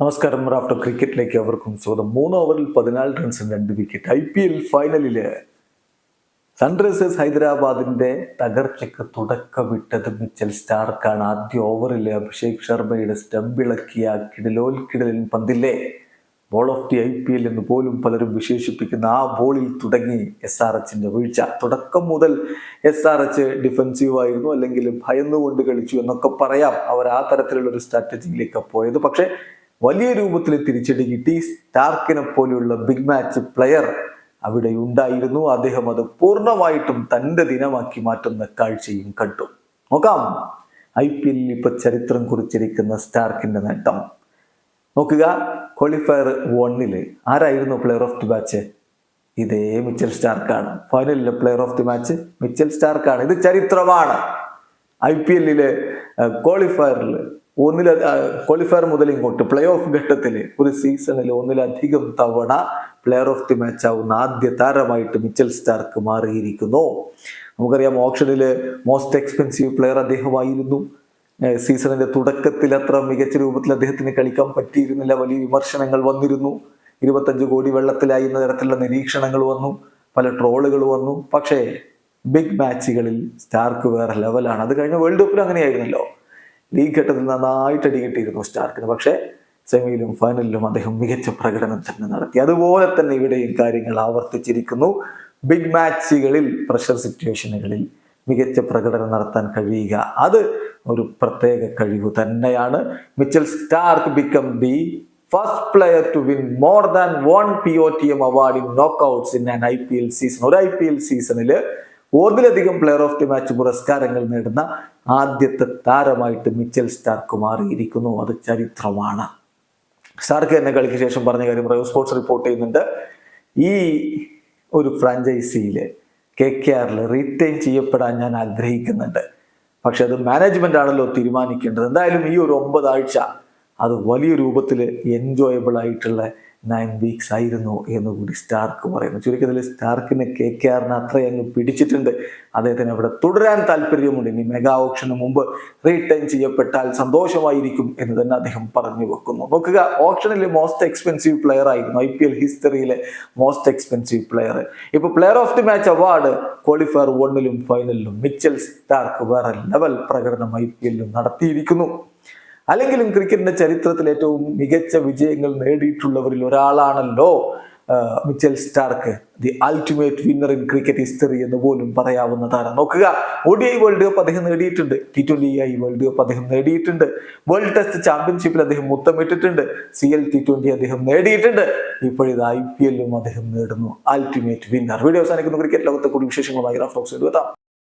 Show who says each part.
Speaker 1: നമസ്കാരം. റാഫ്റ്റർ ക്രിക്കറ്റിലേക്ക് അവർക്കും സ്വാഗതം. മൂന്ന് ഓവറിൽ പതിനാല് റൺസ് രണ്ട് വിക്കറ്റ്. ഐ പി എൽ ഫൈനലിൽ സൺറൈസേഴ്സ് ഹൈദരാബാദിന്റെ തകർച്ചയ്ക്ക് തുടക്കമിട്ടത് മിച്ചൽ സ്റ്റാർക്കാണ്. ആദ്യ ഓവറിൽ അഭിഷേക് ശർമ്മയുടെ സ്റ്റംപിളക്കിയ കിടലോൽ കിടലിൻ പന്തില്ലേ? Ball of the I P L എന്ന് പോലും പലരും വിശേഷിപ്പിക്കുന്ന ആ ബോളിൽ തുടങ്ങി എസ് ആർ എച്ചിന്റെ വീഴ്ച. തുടക്കം മുതൽ എസ് ആർ എച്ച് ഡിഫൻസീവ് ആയിരുന്നു. അല്ലെങ്കിൽ ഭയന്നുകൊണ്ട് കളിച്ചു എന്നൊക്കെ പറയാം. അവർ ആ തരത്തിലുള്ള ഒരു സ്ട്രാറ്റജിയിലേക്ക് പോയത്. പക്ഷേ വലിയ രൂപത്തിൽ തിരിച്ചടി കിട്ടി. സ്റ്റാർക്കിനെ പോലെയുള്ള ബിഗ് മാച്ച് പ്ലെയർ അവിടെ ഉണ്ടായിരുന്നു. അദ്ദേഹം അത് പൂർണമായിട്ടും തന്റെ ദിനമാക്കി മാറ്റുന്ന കാഴ്ചയും കണ്ടു. നോക്കാം. ഐ പി എല്ലിൽ ഇപ്പൊ ചരിത്രം കുറിച്ചിരിക്കുന്ന സ്റ്റാർക്കിന്റെ നേട്ടം. നോക്കുക. ക്വാളിഫയർ വണ്ണിൽ ആരായിരുന്നു പ്ലെയർ ഓഫ് ദി മാച്ച് ഇതേ മിച്ചൽ സ്റ്റാർക്കാണ്. ഫൈനലിലെ player of the match Mitchell സ്റ്റാർക്കാണ്. ഇത് ചരിത്രമാണ്. ഐ പി എല്ലിലെ ക്വാളിഫയറിൽ ഒന്നില ക്വാളിഫയർ മുതൽ ഇങ്ങോട്ട് പ്ലേ ഓഫ് ഘട്ടത്തിൽ ഒരു സീസണിൽ ഒന്നിലധികം തവണ പ്ലെയർ ഓഫ് ദി മാച്ച് ആവുന്ന ആദ്യ താരമായിട്ട് മിച്ചൽ സ്റ്റാർക്ക് മാറിയിരിക്കുന്നു. നമുക്കറിയാം ഓപ്ഷനിൽ മോസ്റ്റ് എക്സ്പെൻസീവ് പ്ലെയർ അദ്ദേഹമായിരുന്നു. സീസണിന്റെ തുടക്കത്തിൽ അത്ര മികച്ച രൂപത്തിൽ അദ്ദേഹത്തിന് കളിക്കാൻ പറ്റിയിരുന്നില്ല. വലിയ വിമർശനങ്ങൾ വന്നിരുന്നു. ഇരുപത്തഞ്ച് കോടി വെള്ളത്തിലായി എന്ന തരത്തിലുള്ള നിരീക്ഷണങ്ങൾ വന്നു. പല ട്രോളുകൾ വന്നു. പക്ഷേ ബിഗ് മാച്ചുകളിൽ സ്റ്റാർക്ക് വേറെ ലെവലാണ് അത് കഴിഞ്ഞ വേൾഡ് കപ്പിലും അങ്ങനെയായിരുന്നല്ലോ. ലീഗ് ഘട്ടത്തിൽ നന്നായിട്ട് അടി കിട്ടിയിരുന്നു സ്റ്റാർക്കിന്. പക്ഷേ സെമിയിലും ഫൈനലിലും അദ്ദേഹം മികച്ച പ്രകടനം തന്നെ നടത്തി. അതുപോലെ തന്നെ ഇവിടെയും കാര്യങ്ങൾ ആവർത്തിച്ചിരിക്കുന്നു. ബിഗ് മാച്ചുകളിൽ പ്രഷർ സിറ്റുവേഷനുകളിൽ മികച്ച പ്രകടനം നടത്താൻ കഴിയുക. അത് ഒരു പ്രത്യേക കഴിവ് തന്നെയാണ്. Mitchell Starc become the first player to win more than one P O T M award in knockouts in I P L season ഒരു ഐ പി എൽ സീസണിൽ ഒന്നിലധികം പ്ലെയർ ഓഫ് ദി മാച്ച് പുരസ്കാരങ്ങൾ നേടുന്ന ആദ്യത്തെ താരമായിട്ട് മിച്ചൽ സ്റ്റാർക്ക് മാറിയിരിക്കുന്നു അത് ചരിത്രമാണ്. Stark തന്നെ കളിക്ക് ശേഷം പറഞ്ഞ കാര്യം റയോ സ്പോർട്സ് റിപ്പോർട്ട് ചെയ്യുന്നുണ്ട്. ഈ ഒരു ഫ്രാഞ്ചൈസിയിൽ കെ കെ ആറിൽ റീറ്റെയിൻ ചെയ്യപ്പെടാൻ ഞാൻ ആഗ്രഹിക്കുന്നുണ്ട്. പക്ഷെ അത് മാനേജ്മെന്റ് ആണല്ലോ തീരുമാനിക്കേണ്ടത്. എന്തായാലും ഈ ഒരു ഒമ്പതാഴ്ച അത് വലിയ രൂപത്തിൽ എൻജോയബിൾ ആയിട്ടുള്ള നയൻ വീക്സ് ആയിരുന്നു എന്ന് കൂടി സ്റ്റാർക്ക് പറയുന്നു. ചുരുക്കത്തിൽ സ്റ്റാർക്കിന് കെ കെ ആറിന് അത്രയങ്ങ് പിടിച്ചിട്ടുണ്ട്. അദ്ദേഹത്തിന് അവിടെ തുടരാൻ താല്പര്യമുണ്ട്. ഇനി മെഗാ ഓപ്ഷന് മുമ്പ് റീടൈൻ ചെയ്യപ്പെട്ടാൽ സന്തോഷമായിരിക്കും എന്ന് തന്നെ അദ്ദേഹം പറഞ്ഞു വെക്കുന്നു. നോക്കുക ഓപ്ഷനിൽ മോസ്റ്റ് എക്സ്പെൻസീവ് പ്ലെയർ ആയിരുന്നു ഐ പി എൽ ഹിസ്റ്ററിയിലെ മോസ്റ്റ് എക്സ്പെൻസീവ് പ്ലെയർ ഇപ്പൊ player of the match award qualifier വണ്ണിലും ഫൈനലിലും മിച്ചൽ സ്റ്റാർക്ക് വേറെ ലെവൽ പ്രകടനം ഐ പി എല്ലിലും നടത്തിയിരിക്കുന്നു. അല്ലെങ്കിലും ക്രിക്കറ്റിന്റെ ചരിത്രത്തിൽ ഏറ്റവും മികച്ച വിജയങ്ങൾ നേടിയിട്ടുള്ളവരിൽ ഒരാളാണല്ലോ Mitchell Starc. The ultimate winner in cricket history എന്ന് പോലും പറയാവുന്ന താരം നോക്കുക ഒ വേൾഡ് കപ്പ് അദ്ദേഹം നേടിയിട്ടുണ്ട്. T twenty I world cup അദ്ദേഹം നേടിയിട്ടുണ്ട്. വേൾഡ് ടെസ്റ്റ് ചാമ്പ്യൻഷിപ്പിൽ അദ്ദേഹം മുത്തമിട്ടിട്ടുണ്ട്. സി എൽ ടി ട്വന്റി അദ്ദേഹം നേടിയിട്ടുണ്ട്. ഇപ്പോഴിത് ഐ പി എല്ലും അദ്ദേഹം നേടുന്നു. അൾട്ടിമേറ്റ് വിന്നർ വീഡിയോ അവസാനിക്കുന്നു. ക്രിക്കറ്റ് ലോകത്തെ കൂടുതൽ വിശേഷങ്ങളുമായി റഫ്ലോക്സ് എഴുതാം